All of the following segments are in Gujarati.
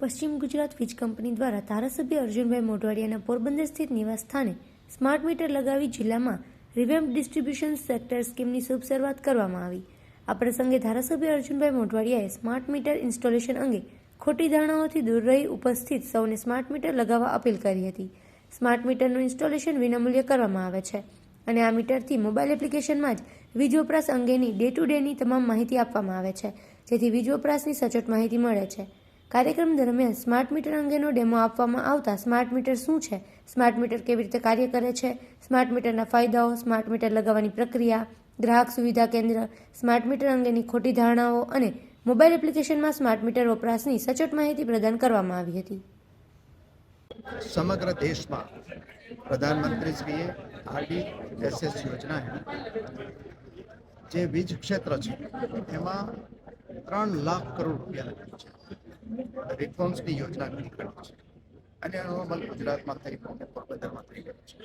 પશ્ચિમ ગુજરાત વીજ કંપની દ્વારા ધારાસભ્ય અર્જુનભાઈ મોઢવાડિયાના પોરબંદર સ્થિત નિવાસ સ્થાને સ્માર્ટ મીટર લગાવી જિલ્લામાં રિવેમ્પ ડિસ્ટ્રીબ્યુશન સેક્ટર સ્કીમની શુભ શરૂઆત કરવામાં આવી. આ પ્રસંગે ધારાસભ્ય અર્જુનભાઈ મોઢવાડિયાએ સ્માર્ટ મીટર ઇન્સ્ટોલેશન અંગે ખોટી ધારણાઓથી દૂર રહી ઉપસ્થિત સૌને સ્માર્ટ મીટર લગાવવા અપીલ કરી હતી. સ્માર્ટ મીટરનું ઇન્સ્ટોલેશન વિનામૂલ્યે કરવામાં આવે છે અને આ મીટરથી મોબાઈલ એપ્લિકેશનમાં જ વીજ વપરાશ અંગેની ડે ટુ ડેની તમામ માહિતી આપવામાં આવે છે, જેથી વીજ વપરાશની સચોટ માહિતી મળે છે. કાર્યક્રમ દરમિયાન સ્માર્ટ મીટર અંગેનો ડેમો આપવામાં આવતા સ્માર્ટ મીટર શું છે? સ્માર્ટ મીટર કેવી રીતે કાર્ય કરે છે? સ્માર્ટ મીટરના ફાયદાઓ, સ્માર્ટ મીટર લગાવવાની પ્રક્રિયા, ગ્રાહક સુવિધા કેન્દ્ર, સ્માર્ટ મીટર અંગેની ખોટી ધારણાઓ અને મોબાઈલ એપ્લિકેશનમાં સ્માર્ટ મીટર વપરાશની સચોટ માહિતી પ્રદાન કરવામાં આવી હતી. સમગ્ર દેશમાં પ્રધાનમંત્રીશ્રીએ આરડીએસએસ યોજના જે વીજ ક્ષેત્ર છે, એમાં ત્રણ લાખ કરોડ રૂપિયા છે. રિફોર્મ્સની યોજના ઘણી કરી છે. અને એનો અમલ ગુજરાતમાં થઈ અને પોરબંદરમાં થઈ ગયો છે.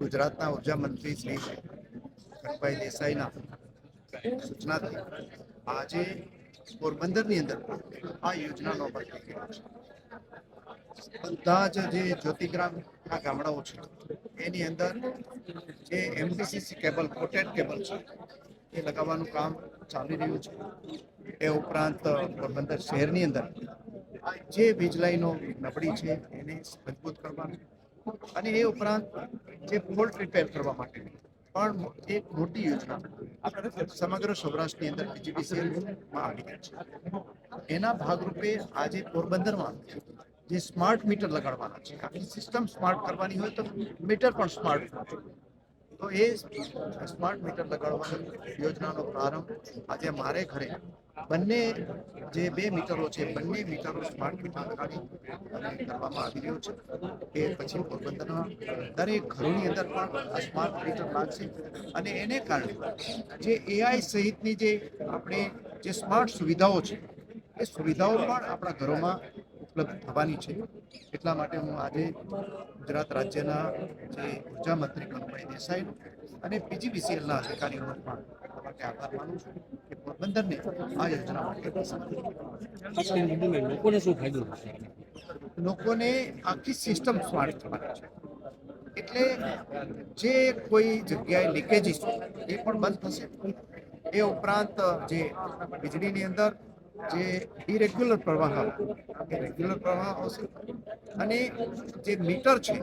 ગુજરાતના ઊર્જા મંત્રી શ્રી કનભાઈ દેસાઈના સૂચનાથી આજે પોરબંદરની અંદર આ યોજનાનો અમલ થઈ ગયો છે. બધા જ જે જ્યોતિગ્રામના ગામડાઓ છે, એની અંદર જે એમડીસીસી કેબલ કોટેડ કેબલ છે, એ લગાવવાનું કામ ચાલી રહ્યું છે. એ ઉપરાંત પોરબંદર શહેરની અંદર જે વીજ લાઈનો નબળી છે એને મજબૂત કરવાનું અને એ ઉપરાંત જે ફોલ્ટ રિપેર કરવા માટે પણ એક મોટી યોજના સમગ્ર સૌરાષ્ટ્રની અંદર બીજીપીસીએલમાં આવી ગઈ છે. એના ભાગરૂપે આજે પોરબંદરમાં જે સ્માર્ટ મીટર લગાડવાના છે. આખી સિસ્ટમ સ્માર્ટ કરવાની હોય તો મીટર પણ સ્માર્ટ તો એ સ્માર્ટ મીટર લગાડવાની યોજનાનો પ્રારંભ આજે મારે ઘરે બંને જે બે મીટરો છે, બંને મીટરો સ્માર્ટ મીટર લગાડી અને કરવામાં આવી રહ્યો છે. કે પછી પોરબંદરના દરેક ઘરોની અંદર પણ આ સ્માર્ટ મીટર લાગશે અને એને કારણે જે એઆઈ સહિતની જે આપણે જે સ્માર્ટ સુવિધાઓ છે, એ સુવિધાઓ પણ આપણા ઘરોમાં ઉપલબ્ધ થવાની છે. એટલા માટે હું આજે ગુજરાત રાજ્યના જે ઊર્જા મંત્રી કનુભાઈ દેસાઈ અને પીજીવીસીએલના અધિકારીઓનો પણ માટે આભાર માનું છું કે પોરબંદરને આ યોજના માટે લોકોને શું ફાયદો લોકોને આખી સિસ્ટમ સ્માર્ટ થવાની છે. એટલે જે કોઈ જગ્યાએ લીકેજીસ એ પણ બંધ થશે. એ ઉપરાંત જે વીજળીની અંદર જે ઇરેગ્યુલર પ્રવાહ આવે, એ રેગ્યુલર પ્રવાહ આવશે અને જે મીટર છે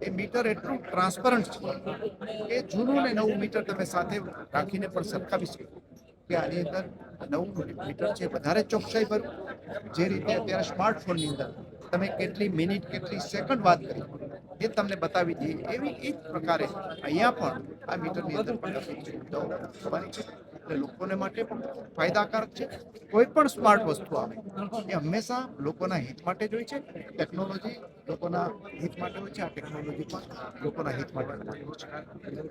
એ મીટર એટલું ટ્રાન્સપરન્ટ છે કે જૂનું ને નવું મીટર તમે સાથે રાખીને પણ સરખાવી શકો. કે આની અંદર નવું મીટર છે વધારે ચોકસાઈ પર જે રીતે અત્યારે સ્માર્ટફોનની અંદર તમે કેટલી મિનિટ કેટલી સેકન્ડ વાત કરી. એ તમને બતાવી દઈએ એવી એ જ પ્રકારે અહીંયા પણ આ મીટરની અંદર પણ છે. એટલે લોકોને માટે પણ ફાયદાકારક છે. કોઈ પણ સ્માર્ટ વસ્તુ આવે, એ હંમેશા લોકોના હિત માટે જ હોય છે. ટેકનોલોજી લોકોના હિત માટે હોય છે. આ ટેકનોલોજી પણ લોકોના હિત માટે હોય છે.